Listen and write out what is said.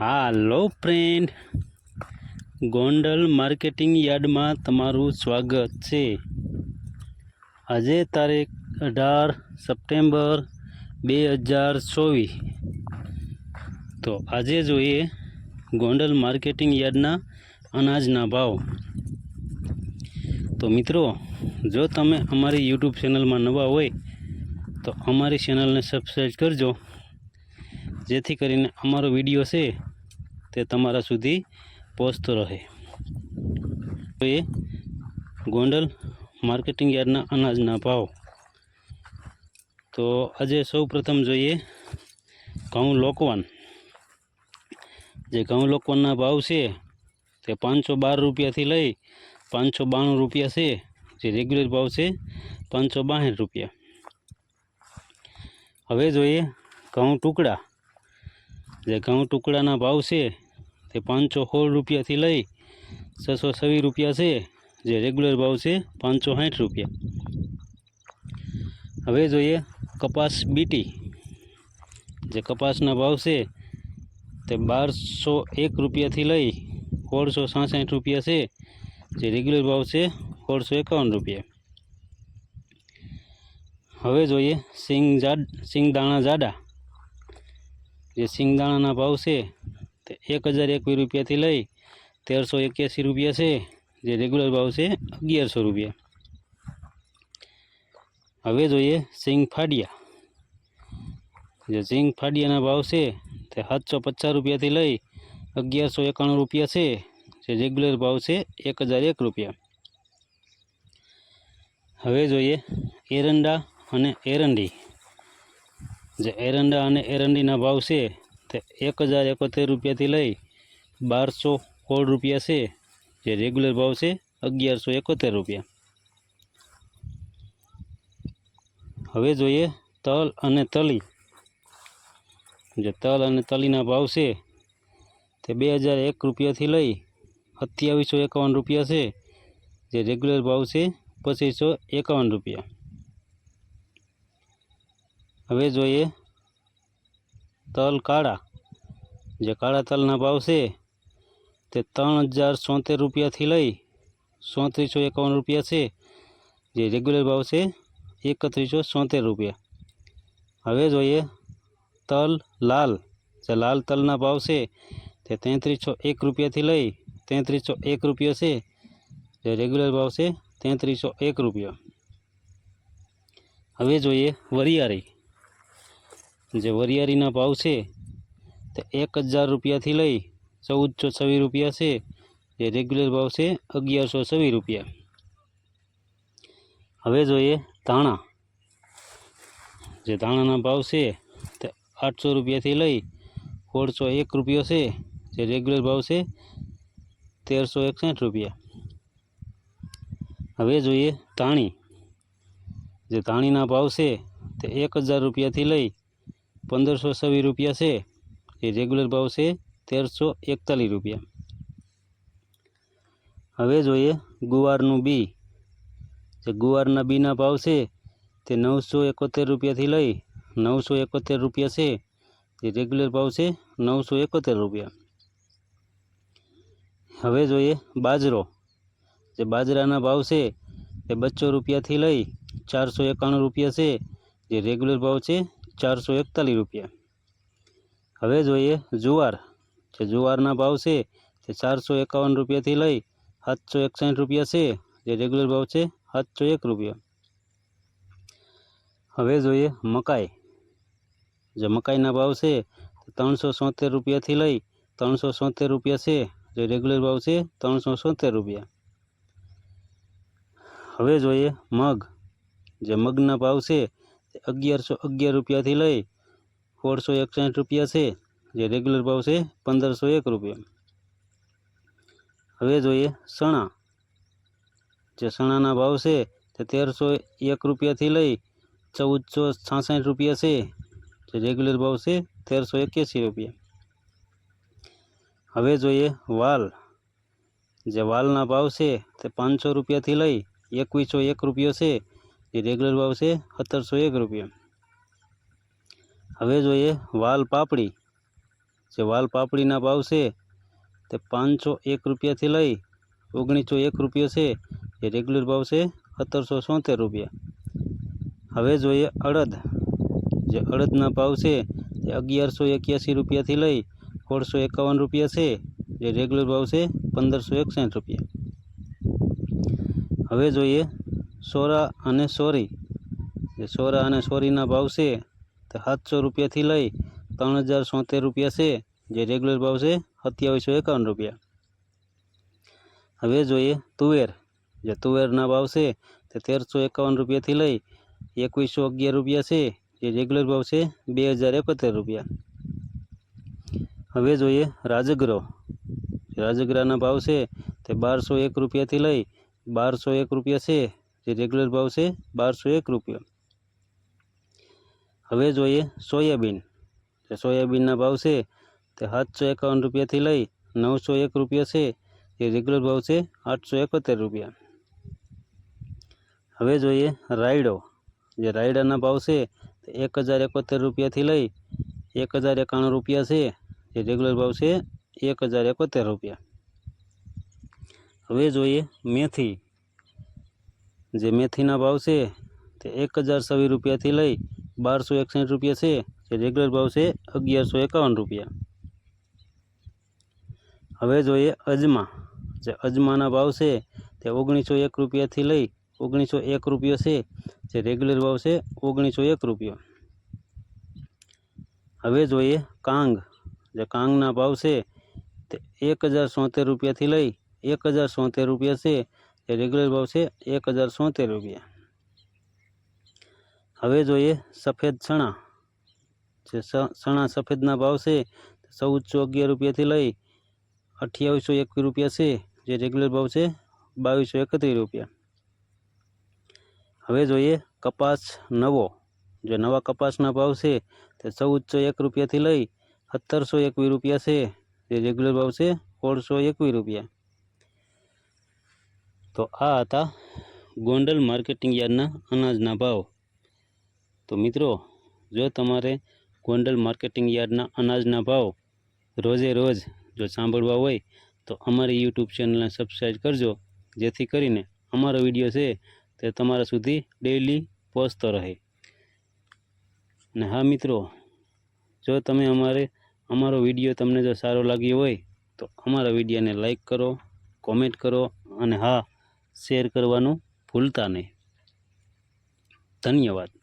હાલો friend Gondal marketing યાર્ડમાં તમારું સ્વાગત છે. આજે તારીખ અઢાર સપ્ટેમ્બર બે હજાર ચોવીસ. તો આજે જોઈએ ગોંડલ માર્કેટિંગ યાર્ડના અનાજના ભાવ. તો મિત્રો, જો તમે અમારી યુટ્યુબ ચેનલમાં નવા હોય, તો અમારી ચેનલને સબસ્ક્રાઈબ કરજો. જેથી કરીને અમારો વીડિયો છે તે તમારા સુધી પહોંચતો રહે. એ ગોંડલ માર્કેટિંગ યાર્ડના અનાજના ભાવ. તો આજે સૌ પ્રથમ જોઈએ ઘઉં લોકવાન. જે ઘઉં લોકવાનના ભાવ છે તે પાંચસો બાર રૂપિયાથી લઈ પાંચસો બાણું રૂપિયા છે. જે રેગ્યુલર ભાવ છે પાંચસો બાસઠ રૂપિયા. હવે જોઈએ ઘઉં ટુકડા. જે ઘઉં ટુકડાના ભાવ છે તે પાંચસો સોળ રૂપિયાથી લઈ છસો છવ્વીસ રૂપિયા છે, જે રેગ્યુલર ભાવ છે પાંચસો સાઠ રૂપિયા. હવે જોઈએ કપાસ બીટી. જે કપાસના ભાવ છે તે બારસો એક રૂપિયાથી લઈ સોળસો સાસઠ રૂપિયા છે, જે રેગ્યુલર ભાવ છે સોળસો એકાવન રૂપિયા. હવે જોઈએ સિંગ જાડ સિંગ દાણા જાડા. જે સિંગદાણાના ભાવ છે એક હજાર એકવીસ રૂપિયાથી લઈ તેરસો એક્યાસી રૂપિયા છે, જે રેગ્યુલર ભાવ છે અગિયારસો રૂપિયા. હવે જોઈએ સિંગ ફાડિયા. જે સિંગ ફાડિયાના ભાવ છે તે સાતસો પચાસ રૂપિયાથી લઈ અગિયારસો એકાણું રૂપિયા છે, જે રેગ્યુલર ભાવ છે એક હજાર એક રૂપિયા. હવે જોઈએ એરંડા અને એરંડી. જે એરંડા અને એરંડીના ભાવ છે એક હજાર એકોતેર રૂપિયાથી લઈ બારસો સોળ રૂપિયા છે, જે રેગ્યુલર ભાવ છે અગિયારસો એકોતેર રૂપિયા. હવે જોઈએ તલ અને તલી. જે તલ અને તલીના ભાવ છે, તે બે હજાર એક રૂપિયાથી લઈ સત્યાવીસો એકાવન રૂપિયા છે, જે રેગ્યુલર ભાવ છે પચીસો એકાવન રૂપિયા. હવે જોઈએ તલ કાળા, જે કાળા તલના ભાવ છે, તે ત્રણ હજાર સોતેર રૂપિયાથી લઈ સોત્રીસો એકાવન રૂપિયા છે. જે રેગ્યુલર ભાવ છે, એકત્રીસો સોતેર રૂપિયા. હવે જોઈએ તલ લાલ, જે લાલ તલના ભાવ છે, તે તેત્રીસો એક રૂપિયાથી લઈ તેત્રીસો એક રૂપિયા છે. જે રેગ્યુલર ભાવ છે, તેત્રીસો એક રૂપિયા. હવે જોઈએ વરિયાળી. જે વરિયાળીના ભાવ છે, તે એક હજાર રૂપિયાથી લઈ ચૌદસો છવ્વીસ રૂપિયા છે. જે રેગ્યુલર ભાવ છે, અગિયારસો છવ્વીસ રૂપિયા. હવે જોઈએ ધાણા. જે ધાણાના ભાવ છે, તે આઠસો રૂપિયાથી લઈ સોળસો એક રૂપિયો છે. જે રેગ્યુલર ભાવ છે, તેરસો એકસઠ રૂપિયા. હવે જોઈએ ધાણી. જે ધાણીના ભાવ છે, તે એક હજાર રૂપિયાથી લઈ પંદરસો છવ્વીસ રૂપિયા છે, એ રેગ્યુલર ભાવ છે તેરસો એકતાલીસ રૂપિયા. હવે જોઈએ ગુવારનું બી. જે ગુવારના બીના ભાવ છે તે નવસો એકોતેર રૂપિયાથી લઈ નવસો એકોતેર રૂપિયા છે, જે રેગ્યુલર ભાવ છે નવસો એકોતેર રૂપિયા. હવે જોઈએ બાજરો. જે બાજરાના ભાવ છે તે બસો રૂપિયાથી લઈ ચારસો એકાણું રૂપિયા છે, જે રેગ્યુલર ભાવ છે ચારસો એકતાલીસ રૂપિયા. હવે જોઈએ જુવાર. જે જુવારના ભાવ છે તે ચારસો એકાવન રૂપિયાથી લઈ સાતસો એકસઠ રૂપિયા છે. જે રેગ્યુલર ભાવ છે સાતસો એક રૂપિયા. હવે જોઈએ મકાઈ. જે મકાઈના ભાવ છે ત્રણસો સોતેર રૂપિયાથી લઈ ત્રણસો સોતેર રૂપિયા છે. જે રેગ્યુલર ભાવ છે ત્રણસો સોતેર રૂપિયા. હવે જોઈએ મગ. જે મગના ભાવ છે અગિયારસો અગિયાર રૂપિયાથી લઈ સોળસો એકસઠ રૂપિયા છે. જે રેગ્યુલર ભાવ છે પંદરસો એક રૂપિયા. હવે જોઈએ સણા. જે સણાના ભાવ છે તે તેરસો એક રૂપિયાથી લઈ ચૌદસો છાસઠ રૂપિયા છે. જે રેગ્યુલર ભાવ છે તેરસો એક્યાસી રૂપિયા. હવે જોઈએ વાલ. જે વાલના ભાવ છે તે પાંચસો રૂપિયાથી લઈ એકવીસો એક રૂપિયો છે. જે રેગ્યુલર ભાવ છે સત્તરસો એક રૂપિયા હવે જોઈએ વાલ પાપડી જે વાલ પાપડીના ભાવ છે તે પાંચસો એક રૂપિયાથી લઈ ઓગણીસો એક રૂપિયો છે એ રેગ્યુલર ભાવ છે સત્તરસો સોતેર રૂપિયા હવે જોઈએ અડદ જે અડદના ભાવ છે તે અગિયારસો એક્યાસી રૂપિયાથી લઈ સોળસો એકાવન રૂપિયા છે જે રેગ્યુલર ભાવ છે પંદરસો એકસઠ રૂપિયા હવે જોઈએ સોરા અને સોરી. જે સોરા અને સોરીના ભાવ છે તે સાતસો રૂપિયાથી લઈ ત્રણ હજાર સોતેર રૂપિયા છે. જે રેગ્યુલર ભાવ છે સત્યાવીસો એકાવન રૂપિયા. હવે જોઈએ તુવેર. જે તુવેરના ભાવ છે તે તેરસો એકાવન રૂપિયાથી લઈ એકવીસો અગિયાર રૂપિયા છે. જે રેગ્યુલર ભાવ છે બે હજાર એકોતેર રૂપિયા. હવે જોઈએ રાજગરો રાજગરાના ભાવ છે તે બારસો એક રૂપિયાથી લઈ બારસો એક રૂપિયા છે. જે રેગ્યુલર ભાવ છે બારસો એક રૂપિયા. હવે જોઈએ સોયાબીન. જે સોયાબીનના ભાવ છે તે સાતસો એકાવન રૂપિયાથી લઈ નવસો એક રૂપિયા છે. જે રેગ્યુલર ભાવ છે આઠસો એકોતેર રૂપિયા. હવે જોઈએ રાયડો. જે રાયડાના ભાવ છે તે એક હજાર એકોતેર રૂપિયાથી લઈ એક હજાર એકાણું રૂપિયા છે. જે રેગ્યુલર ભાવ છે એક હજાર એકોતેર રૂપિયા. હવે જોઈએ મેથી. જે મેથીના ભાવ છે, તે એક હજાર છવ્વીસ રૂપિયાથી લઈ બારસો એકસઠ રૂપિયા છે, જે રેગ્યુલર ભાવ છે અગિયારસો એકાવન રૂપિયા. હવે જોઈએ અજમા. જે અજમાના ભાવ છે, તે ઓગણીસો એક રૂપિયાથી લઈ ઓગણીસો એક રૂપિયો છે, જે રેગ્યુલર ભાવ છે ઓગણીસો એક રૂપિયો. હવે જોઈએ કાંગ. જે કાંગના ભાવ છે, તે એક હજાર સોતેર રૂપિયાથી લઈ એક હજાર સોતેર રૂપિયા છે જે રેગ્યુલર ભાવ છે એક હજાર સોતેર રૂપિયા. હવે જોઈએ સફેદ ચણા. જે ચણા સફેદના ભાવ છે ચૌદસો અગિયાર રૂપિયાથી લઈ અઠ્યાવીસો એકવીસ રૂપિયા છે. જે રેગ્યુલર ભાવ છે બાવીસો એકત્રીસ રૂપિયા. હવે જોઈએ કપાસ નવો. જે નવા કપાસના ભાવ છે તે ચૌદસો એક રૂપિયાથી લઈ સત્તરસો એકવીસ રૂપિયા છે. જે રેગ્યુલર ભાવ છે સોળસો એકવીસ રૂપિયા. તો આ હતા ગોંડલ માર્કેટિંગ યાર્ડના અનાજના ભાવ. તો મિત્રો, જો તમારે ગોંડલ માર્કેટિંગ યાર્ડના અનાજના ભાવ રોજે રોજ જો સાંભળવા હોય, તો અમારી યુટ્યુબ ચેનલને સબસ્ક્રાઈબ કરજો, જેથી કરીને અમારો વીડિયો છે તે તમારા સુધી ડેઈલી પહોંચતો રહે. અને હા મિત્રો, જો તમે અમારે, અમારો વીડિયો તમને જો સારો લાગ્યો હોય, તો અમારા વિડીયોને લાઈક કરો કોમેન્ટ કરો, અને હા શેર કરવાનું ભૂલતા નહીં. ધન્યવાદ.